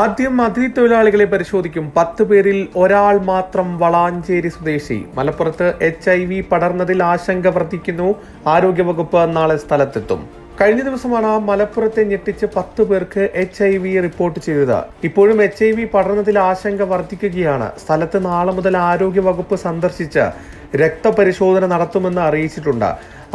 ആദ്യം അതിഥി തൊഴിലാളികളെ പരിശോധിക്കും. പത്ത് പേരിൽ ഒരാൾ മാത്രം വളാഞ്ചേരി സ്വദേശി. മലപ്പുറത്ത് എച്ച് ഐ വി പടർന്നതിൽ ആശങ്ക വർദ്ധിക്കുന്നു. ആരോഗ്യവകുപ്പ് നാളെ സ്ഥലത്തെത്തും. കഴിഞ്ഞ ദിവസമാണ് മലപ്പുറത്തെ ഞെട്ടിച്ച് പത്ത് പേർക്ക് എച്ച് ഐ വി റിപ്പോർട്ട് ചെയ്തത്. ഇപ്പോഴും എച്ച് ഐ വി പടർന്നതിൽ ആശങ്ക വർദ്ധിക്കുകയാണ്. സ്ഥലത്ത് നാളെ മുതൽ ആരോഗ്യവകുപ്പ് സന്ദർശിച്ച് രക്തപരിശോധന നടത്തുമെന്ന് അറിയിച്ചിട്ടുണ്ട്.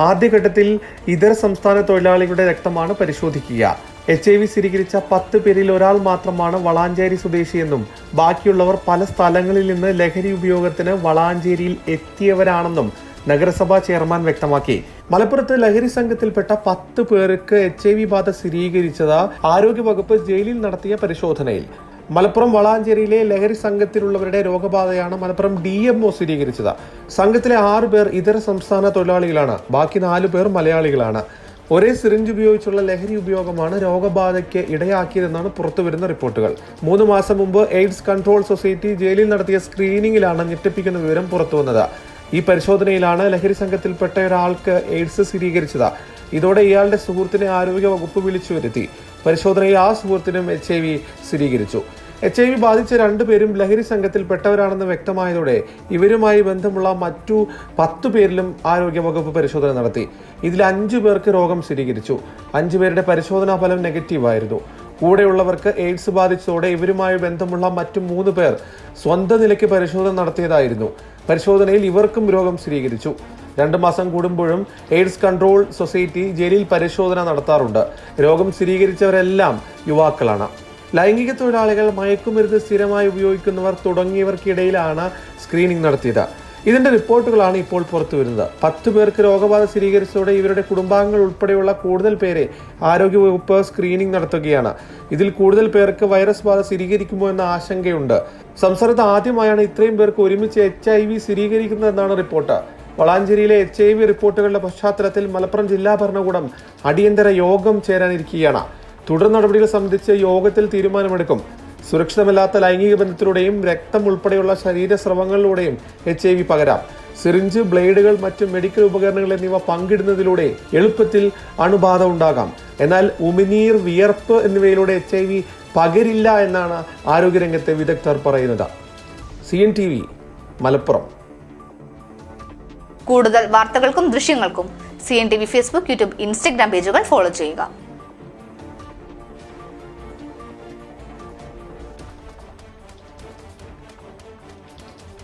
ആദ്യഘട്ടത്തിൽ ഇതര സംസ്ഥാന തൊഴിലാളികളുടെ രക്തമാണ് പരിശോധിക്കുക. എച്ച് ഐ വി സ്ഥിരീകരിച്ച പത്ത് പേരിൽ ഒരാൾ മാത്രമാണ് വളാഞ്ചേരി സ്വദേശിയെന്നും ബാക്കിയുള്ളവർ പല സ്ഥലങ്ങളിൽ നിന്ന് ലഹരി ഉപയോഗത്തിന് വളാഞ്ചേരിയിൽ എത്തിയവരാണെന്നും നഗരസഭാ ചെയർമാൻ വ്യക്തമാക്കി. മലപ്പുറത്ത് ലഹരി സംഘത്തിൽപ്പെട്ട പത്ത് പേർക്ക് എച്ച് ഐ വി ബാധ സ്ഥിരീകരിച്ചത് ആരോഗ്യവകുപ്പ് ജയിലിൽ നടത്തിയ പരിശോധനയിൽ. മലപ്പുറം വളാഞ്ചേരിയിലെ ലഹരി സംഘത്തിലുള്ളവരുടെ രോഗബാധയാണ് മലപ്പുറം ഡി എം ഒ സ്ഥിരീകരിച്ചത്. സംഘത്തിലെ ആറ് പേർ ഇതര സംസ്ഥാന തൊഴിലാളികളാണ്. ബാക്കി നാലു പേർ മലയാളികളാണ്. ഒരേ സിറിഞ്ച് ഉപയോഗിച്ചുള്ള ലഹരി ഉപയോഗമാണ് രോഗബാധയ്ക്ക് ഇടയാക്കിയതെന്നാണ് പുറത്തുവരുന്ന റിപ്പോർട്ടുകൾ. മൂന്ന് മാസം മുമ്പ് എയ്ഡ്സ് കൺട്രോൾ സൊസൈറ്റി ജയിലിൽ നടത്തിയ സ്ക്രീനിങ്ങിലാണ് ഞെട്ടിപ്പിക്കുന്ന വിവരം പുറത്തുവന്നത്. ഈ പരിശോധനയിലാണ് ലഹരി സംഘത്തിൽപ്പെട്ട ഒരാൾക്ക് എയ്ഡ്സ് സ്ഥിരീകരിച്ചത്. ഇതോടെ ഇയാളുടെ സുഹൃത്തിനെ ആരോഗ്യ വകുപ്പ് വിളിച്ചു വരുത്തി പരിശോധനയിൽ ആ സുഹൃത്തിനും എച്ച് സ്ഥിരീകരിച്ചു. എച്ച് ഐ വി ബാധിച്ച രണ്ടുപേരും ലഹരി സംഘത്തിൽപ്പെട്ടവരാണെന്ന് വ്യക്തമായതോടെ ഇവരുമായി ബന്ധമുള്ള മറ്റു പത്തു പേരിലും ആരോഗ്യവകുപ്പ് പരിശോധന നടത്തി. ഇതിൽ അഞ്ചു പേർക്ക് രോഗം സ്ഥിരീകരിച്ചു. അഞ്ചു പേരുടെ പരിശോധനാ ഫലം നെഗറ്റീവായിരുന്നു കൂടെയുള്ളവർക്ക് എയ്ഡ്സ് ബാധിച്ചതോടെ ഇവരുമായി ബന്ധമുള്ള മറ്റു മൂന്ന് പേർ സ്വന്തം നിലയ്ക്ക് പരിശോധന നടത്തിയതായിരുന്നു. പരിശോധനയിൽ ഇവർക്കും രോഗം സ്ഥിരീകരിച്ചു. രണ്ട് മാസം കൂടുമ്പോഴും എയ്ഡ്സ് കൺട്രോൾ സൊസൈറ്റി ജയിലിൽ പരിശോധന നടത്താറുണ്ട്. രോഗം സ്ഥിരീകരിച്ചവരെല്ലാം യുവാക്കളാണ്. ലൈംഗിക തൊഴിലാളികൾ മയക്കുമരുന്ന് സ്ഥിരമായി ഉപയോഗിക്കുന്നവർ തുടങ്ങിയവർക്കിടയിലാണ് സ്ക്രീനിംഗ് നടത്തിയത്. ഇതിന്റെ റിപ്പോർട്ടുകളാണ് ഇപ്പോൾ പുറത്തു വരുന്നത് പത്ത് പേർക്ക് രോഗബാധ സ്ഥിരീകരിച്ചതോടെ ഇവരുടെ കുടുംബാംഗങ്ങൾ ഉൾപ്പെടെയുള്ള കൂടുതൽ പേരെ ആരോഗ്യവകുപ്പ് സ്ക്രീനിംഗ് നടത്തുകയാണ്. ഇതിൽ കൂടുതൽ പേർക്ക് വൈറസ് ബാധ സ്ഥിരീകരിക്കുമോ എന്ന ആശങ്കയുണ്ട്. സംസ്ഥാനത്ത് ആദ്യമായാണ് ഇത്രയും പേർക്ക് ഒരുമിച്ച് എച്ച് ഐ വി സ്ഥിരീകരിക്കുന്നതെന്നാണ് റിപ്പോർട്ട്. വളാഞ്ചേരിയിലെ എച്ച് ഐ വി റിപ്പോർട്ടുകളുടെ പശ്ചാത്തലത്തിൽ മലപ്പുറം ജില്ലാ ഭരണകൂടം അടിയന്തര യോഗം ചേരാനിരിക്കുകയാണ്. തുടർ നടപടികൾ സംബന്ധിച്ച് യോഗത്തിൽ തീരുമാനമെടുക്കും. സുരക്ഷിതമല്ലാത്ത ലൈംഗിക ബന്ധത്തിലൂടെയും രക്തം ഉൾപ്പെടെയുള്ള ശരീരസ്രവങ്ങളിലൂടെയും എച്ച് ഐ വി പകരാം. സിറിഞ്ച് ബ്ലേഡുകൾ മറ്റ് മെഡിക്കൽ ഉപകരണങ്ങൾ എന്നിവ പങ്കിടുന്നതിലൂടെ എളുപ്പത്തിൽ അണുബാധ ഉണ്ടാകാം. എന്നാൽ ഉമിനീർ വിയർപ്പ് എന്നിവയിലൂടെ എച്ച് ഐ വി പകരില്ല എന്നാണ് ആരോഗ്യരംഗത്തെ വിദഗ്ധർ പറയുന്നത്. C N T V Malappuram. കൂടുതൽ വാർത്തകൾക്കും ദൃശ്യങ്ങൾക്കും C N T V Facebook YouTube Instagram പേജുകൾ ഫോളോ ചെയ്യുക.